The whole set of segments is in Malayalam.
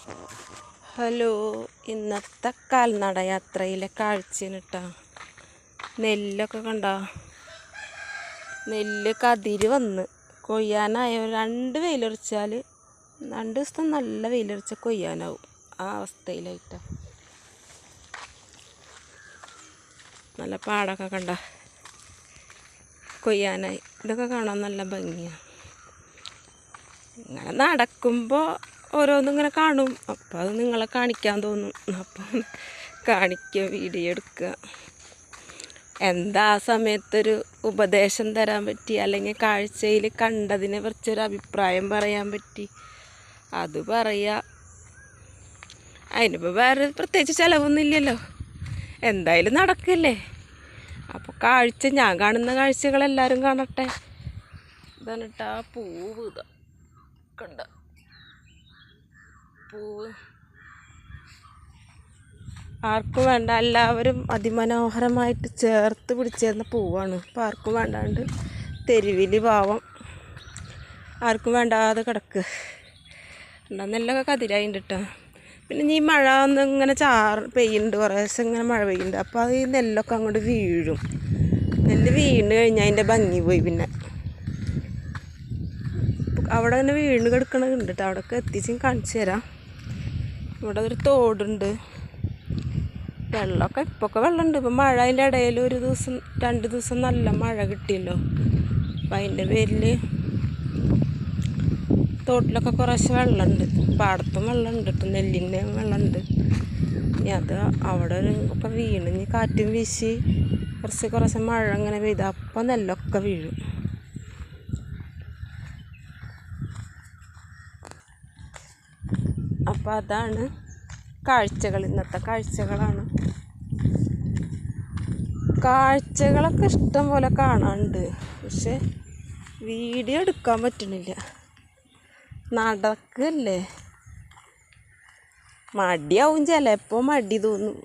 ഹലോ ഇന്നത്തെ കാൽനട യാത്രയിലെ കാഴ്ചയാണ് കേട്ടോ നെല്ലൊക്കെ കണ്ട. നെല്ല് കതിര് വന്ന്. കൊയ്യാനായ രണ്ട് വെയിലൊറിച്ചാൽ രണ്ട് ദിവസം നല്ല വെയിലൊറിച്ച കൊയ്യാനാവും ആ അവസ്ഥയിലായിട്ടാ. നല്ല പാടൊക്കെ കണ്ട. കൊയ്യാനായി. ഇതൊക്കെ കാണാൻ നല്ല ഭംഗിയാണ് ഇങ്ങനെ നടക്കുമ്പോൾ ഓരോന്നും ഇങ്ങനെ കാണും. അപ്പോൾ അത് നിങ്ങളെ കാണിക്കാൻ തോന്നും. അപ്പം കാണിക്കുക വീഡിയോ എടുക്കുക. എന്താ സമയത്തൊരു ഉപദേശം തരാൻ പറ്റി? അല്ലെങ്കിൽ കാഴ്ചയിൽ കണ്ടതിനെ കുറിച്ചൊരു അഭിപ്രായം പറയാൻ പറ്റി? അത് പറയുക അതിനിപ്പോൾ വേറെ പ്രത്യേകിച്ച് ചിലവൊന്നുമില്ലല്ലോ എന്തായാലും നടക്കല്ലേ? അപ്പോൾ കാഴ്ച ഞാൻ കാണുന്ന കാഴ്ചകൾ എല്ലാവരും കാണട്ടെ. ഇതാണ് കേട്ടോ പൂവ് ഇതാ. കണ്ട? ആർക്കും വേണ്ട എല്ലാവരും അതിമനോഹരമായിട്ട് ചേർത്ത് പിടിച്ചേർന്ന പൂവാണ്. അപ്പോൾ ആർക്കും വേണ്ടാണ്ട് തെരുവിൽ പാവം ആർക്കും വേണ്ടാതെ കിടക്കുക എന്താ നെല്ലൊക്കെ കതിരായിട്ടുണ്ട് കേട്ടോ പിന്നെ ഈ മഴ ഒന്ന് ഇങ്ങനെ ചാറ് പെയ്യുന്നുണ്ട് കുറേ ദിവസം ഇങ്ങനെ മഴ പെയ്യുന്നുണ്ട്. അപ്പോൾ അത് ഈ നെല്ലൊക്കെ അങ്ങോട്ട് വീഴും. നെല്ല് വീണ് കഴിഞ്ഞാൽ അതിന്റെ ഭംഗി പോയി പിന്നെ. അവിടെ തന്നെ വീണ് കിടക്കണുണ്ട് കേട്ടോ അവിടെയൊക്കെ എത്തിച്ചും കാണിച്ചു തരാം. ഇവിടെ ഒരു തോടുണ്ട്. വെള്ളമൊക്കെ ഇപ്പൊക്കെ വെള്ളമുണ്ട്. ഇപ്പം മഴ അതിന്റെ ഇടയിൽ ഒരു ദിവസം രണ്ട് ദിവസം നല്ല മഴ കിട്ടിയല്ലോ. അപ്പം അതിന്റെ പേരിൽ തോട്ടിലൊക്കെ കുറേശ്ശെ വെള്ളമുണ്ട്. പാടത്തും വെള്ളമുണ്ട് കേട്ടോ നെല്ലിന്റെ വെള്ളമുണ്ട്. ഇനി അത് അവിടെ ഒരു ഒക്കെ വീണ് ഇനി കാറ്റും വീശി കുറച്ച് കുറച്ച് മഴ അങ്ങനെ പെയ്ത് അപ്പം നെല്ലൊക്കെ വീഴും. അപ്പോൾ അതാണ് കാഴ്ചകൾ ഇന്നത്തെ കാഴ്ചകളാണ്. കാഴ്ചകളൊക്കെ ഇഷ്ടം പോലെ കാണാനുണ്ട് പക്ഷെ വീഡിയോ എടുക്കാൻ പറ്റണില്ല. നടക്കല്ലേ? മടിയാവും ചിലപ്പോൾ മടി തോന്നും.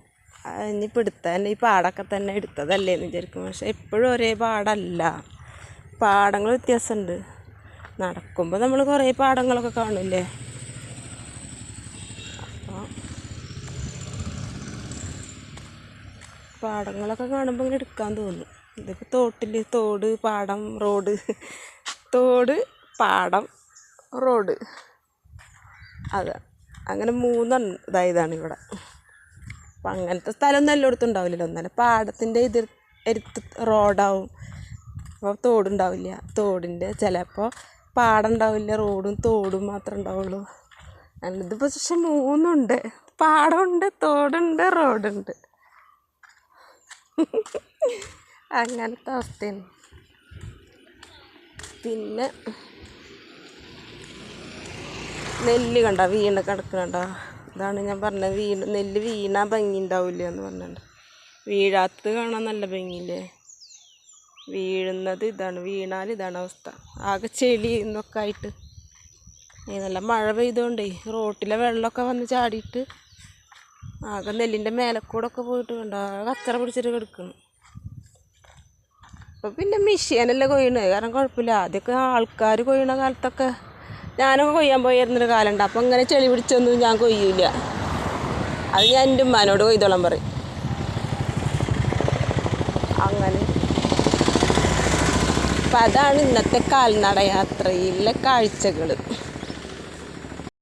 ഇനിയിപ്പോൾ എടുത്താൽ ഈ പാടൊക്കെ തന്നെ എടുത്തതല്ലേ എന്ന് വിചാരിക്കും. പക്ഷെ എപ്പോഴും ഒരേ പാടല്ല. പാടങ്ങൾ വ്യത്യാസമുണ്ട്. നടക്കുമ്പോൾ നമ്മൾ കുറേ പാടങ്ങളൊക്കെ കാണില്ലേ പാടങ്ങളൊക്കെ കാണുമ്പോൾ ഇങ്ങനെ എടുക്കാൻ തോന്നും. ഇതൊക്കെ തോട്ടിൽ തോട് പാടം റോഡ്. തോട് പാടം റോഡ്. അതാ. അങ്ങനെ മൂന്നെണ്ണം ഇതായതാണ് ഇവിടെ. അപ്പം അങ്ങനത്തെ സ്ഥലമൊന്നും എല്ലായിടത്തും ഉണ്ടാവില്ലല്ലോ. എന്നാലും പാടത്തിന്റെ എതിർ എരുത്ത് റോഡാവും. അപ്പോൾ തോടുണ്ടാവില്ല തോടിന്റെ ചിലപ്പോൾ പാടം ഉണ്ടാവില്ല. റോഡും തോടും മാത്രമേ ഉണ്ടാവുള്ളൂ. ഇത് പക്ഷേ മൂന്നുണ്ട്. പാടമുണ്ട് തോടുണ്ട് റോഡുണ്ട്. അങ്ങനത്തെ അവസ്ഥയാണ്. പിന്നെ നെല്ല് കണ്ട വീണ് കിടക്കണണ്ട? ഇതാണ് ഞാൻ പറഞ്ഞത് വീണ് നെല്ല് വീണാ ഭംഗി ഉണ്ടാവില്ല എന്ന് പറഞ്ഞിട്ടുണ്ട്. വീഴാത്തത് കാണാൻ നല്ല ഭംഗിയില്ലേ? വീഴുന്നത് ഇതാണ് വീണാൽ ഇതാണ് അവസ്ഥ. ആകെ ചെളി എന്നൊക്കെ ആയിട്ട്. നല്ല മഴ പെയ്തുകൊണ്ടേ റോട്ടിലെ വെള്ളമൊക്കെ വന്ന് ചാടിയിട്ട് ആകെ നെല്ലിന്റെ മേലക്കൂടെ കൂടെ ഒക്കെ പോയിട്ട് കണ്ട? അത്ര പിടിച്ചിട്ട് കിടക്കുന്നു. അപ്പോൾ പിന്നെ മെഷീനല്ലേ കൊയ്യണത് കാരണം കുഴപ്പമില്ല. ആദ്യമൊക്കെ ആൾക്കാർ കൊയ്യണ കാലത്തൊക്കെ ഞാനൊക്കെ കൊയ്യാൻ പോയിരുന്നൊരു കാലമുണ്ട്. അപ്പം ഇങ്ങനെ ചെളി പിടിച്ചൊന്നും ഞാൻ കൊയ്യൂല. അത് ഞാൻ എന്റെ ഉമ്മാനോട് കൊയ്തോളം പറയും. അങ്ങനെ. അപ്പം അതാണ് ഇന്നത്തെ കാൽനട യാത്രയിലെ കാഴ്ചകൾ